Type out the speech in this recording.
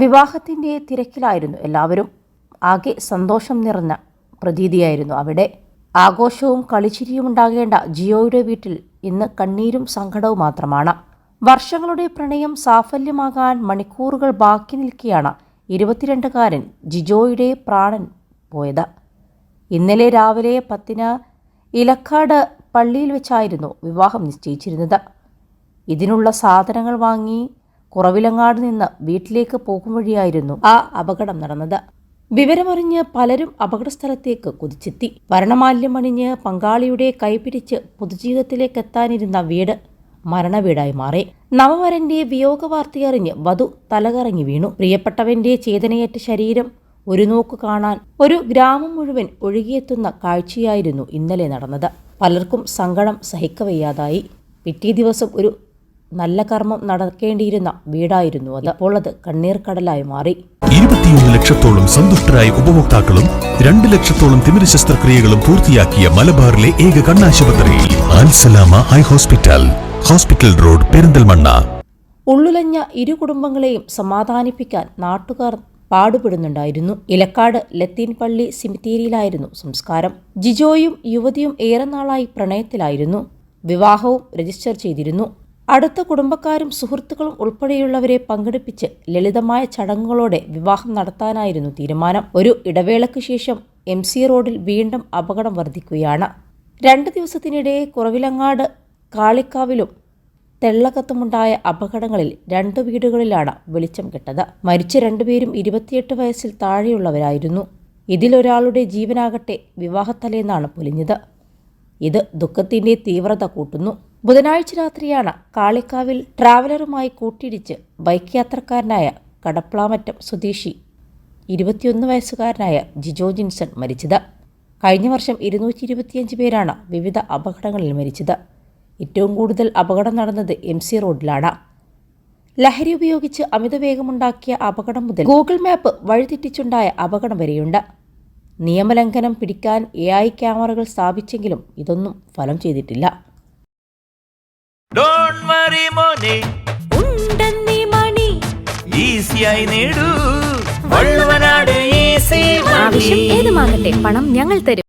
വിവാഹത്തിന്റെ തിരക്കിലായിരുന്നു എല്ലാവരും. ആകെ സന്തോഷം നിറഞ്ഞ പ്രതീതിയായിരുന്നു അവിടെ. ആഘോഷവും കളിച്ചിരിയും ഉണ്ടാകേണ്ട ജിയോയുടെ വീട്ടിൽ ഇന്ന് കണ്ണീരും സങ്കടവും മാത്രമാണ്. വർഷങ്ങളുടെ പ്രണയം സാഫല്യമാകാൻ മണിക്കൂറുകൾ ബാക്കി നിൽക്കുകയാണ് ഇരുപത്തിരണ്ടുകാരൻ ജിജോയുടെ പ്രാണൻ പോയത്. ഇന്നലെ രാവിലെ പത്തിന് ഇലക്കാട് പള്ളിയിൽ വെച്ചായിരുന്നു വിവാഹം നിശ്ചയിച്ചിരുന്നത്. ഇതിനുള്ള സാധനങ്ങൾ വാങ്ങി കുറവിലങ്ങാട് നിന്ന് വീട്ടിലേക്ക് പോകും വഴിയായിരുന്നു ആ അപകടം നടന്നത്. വിവരമറിഞ്ഞ് പലരും അപകടസ്ഥലത്തേക്ക് കുതിച്ചെത്തി. വർണമാല്യമണിഞ്ഞ് പങ്കാളിയുടെ കൈപിടിച്ച് പൊതുജീവിതത്തിലേക്ക് എത്താനിരുന്ന വീട് മരണവീടായി മാറി. നവവരന്റെ വിയോഗ വാർത്തയറിഞ്ഞ് വധു തലകറങ്ങി വീണു. പ്രിയപ്പെട്ടവന്റെ ചേതനയേറ്റ ശരീരം ഒരു നോക്ക് കാണാൻ ഒരു ഗ്രാമം മുഴുവൻ ഒഴുകിയെത്തുന്ന കാഴ്ചയായിരുന്നു ഇന്നലെ നടന്നത്. പലർക്കും സങ്കടം സഹിക്കവയ്യാതായി. പിറ്റേ ദിവസം ഒരു നല്ല കർമ്മം നടക്കേണ്ടിയിരുന്ന വീടായിരുന്നു അത്. അപ്പോൾ അത് കണ്ണീർ കടലായി മാറി. ഇരുപത്തിയൊന്ന് ലക്ഷത്തോളം സന്തുഷ്ടരായ ഉപഭോക്താക്കളും രണ്ട് ലക്ഷത്തോളം തിമിര ശസ്ത്രക്രിയകളും പൂർത്തിയാക്കിയ മലബാറിലെ ഏക കണ്ണാശുപത്രി Alsalama high hospital hospital road Perinthalmanna. ഉള്ളുലഞ്ഞ ഇരു കുടുംബങ്ങളെയും സമാധാനിപ്പിക്കാൻ നാട്ടുകാർ പാടുപെടുന്നുണ്ടായിരുന്നു. ഇലക്കാട് ലത്തീൻ പള്ളി സിമിത്തേരിയിലായിരുന്നു സംസ്കാരം. ജിജോയും യുവതിയും ഏറെ നാളായി പ്രണയത്തിലായിരുന്നു. വിവാഹവും രജിസ്റ്റർ ചെയ്തിരുന്നു. അടുത്ത കുടുംബക്കാരും സുഹൃത്തുക്കളും ഉൾപ്പെടെയുള്ളവരെ പങ്കെടുപ്പിച്ച് ലളിതമായ ചടങ്ങുകളോടെ വിവാഹം നടത്താനായിരുന്നു തീരുമാനം. ഒരു ഇടവേളയ്ക്ക് ശേഷം എം സി റോഡിൽ വീണ്ടും അപകടം വർദ്ധിക്കുകയാണ്. രണ്ട് ദിവസത്തിനിടെ കുറവിലങ്ങാട് കാളിക്കാവിലും തെള്ളകത്തുമുണ്ടായ അപകടങ്ങളിൽ രണ്ട് വീടുകളിലാണ് വെളിച്ചം കെട്ടത്. മരിച്ച രണ്ടുപേരും ഇരുപത്തിയെട്ട് വയസ്സിൽ താഴെയുള്ളവരായിരുന്നു. ഇതിലൊരാളുടെ ജീവനാകട്ടെ വിവാഹത്തലേന്നാണ് പൊലിഞ്ഞത്. ഇത് ദുഃഖത്തിന്റെ തീവ്രത കൂട്ടുന്നു. ബുധനാഴ്ച രാത്രിയാണ് കാളിക്കാവിൽ ട്രാവലറുമായി കൂട്ടിയിടിച്ച് ബൈക്ക് യാത്രക്കാരനായ കടപ്ലാമറ്റം സ്വദേശി ഇരുപത്തിയൊന്ന് വയസ്സുകാരനായ ജിജോ ജിൻസൺ മരിച്ചത്. കഴിഞ്ഞ വർഷം ഇരുന്നൂറ്റി ഇരുപത്തിയഞ്ച് പേരാണ് വിവിധ അപകടങ്ങളിൽ മരിച്ചത്. ഏറ്റവും കൂടുതൽ അപകടം നടന്നത് എം സി റോഡിലാണ്. ലഹരി ഉപയോഗിച്ച് അമിതവേഗമുണ്ടാക്കിയ അപകടം മുതൽ ഗൂഗിൾ മാപ്പ് വഴിതെറ്റിച്ചുണ്ടായ അപകടം വരെയുണ്ട്. നിയമലംഘനം പിടിക്കാൻ എ ഐ ക്യാമറകൾ സ്ഥാപിച്ചെങ്കിലും ഇതൊന്നും ഫലം ചെയ്തിട്ടില്ല. ഉണ്ടെന്നീ. മണി. ഈസിയായി നേടൂ. വള്ളുവനാട് ഈസി ആവശ്യം ഏതുമാകട്ടെ പണം ഞങ്ങൾ തരും.